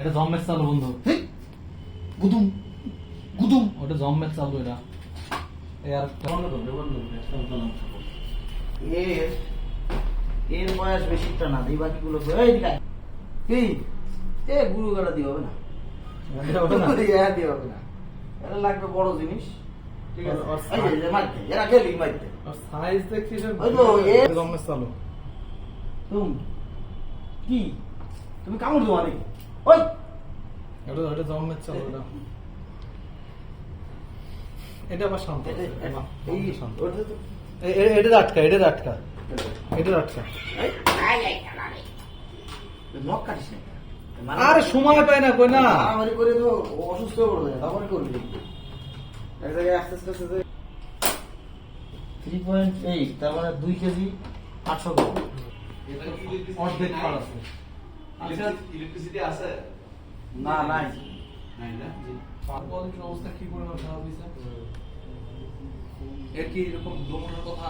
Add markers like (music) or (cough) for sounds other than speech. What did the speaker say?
এটা জম্মের চালু বন্ধু। গুদুম গুদুম। ওটা জম্মের চালু এটা। এই আর এর এর বয়স বেশিটা না এই বাকিগুলো এই। কি এ গুরু গাড়া দিয়ে হবে না। এরা (laughs) দিয়ে হবে না। এটা লাগবে বড় জিনিস। ঠিক আছে। মারতে এরা গেলি মারতে। সাইজ দেখছি ওই তো, জম্মের চালু। তুমি কি? তুমি কামড় দেওয়া নাকি? ওই। এটা এটা জম্মের চালু এটা এটা আবার শান্ত এই শান্ত ওটা এটা আটকা এটা আটকা। এটা আটকা। নখ কাটিস না। আরে সময় পায় না কই না। মারামারি করে তো অসুস্থ হয়ে পড়বে তারপরে করবি। এক জায়গায় আস্তে আস্তে আস্তে থ্রি পয়েন্ট এইট তার মানে দুই কেজি আটশো গ্রাম। অর্ধেক পার আছে ইলেকট্রিসিটি আছে? না নাই। নাই না? অবস্থা কি পরিমাণ খারাপ হয়েছে? এর কি এরকম দমনের কথা?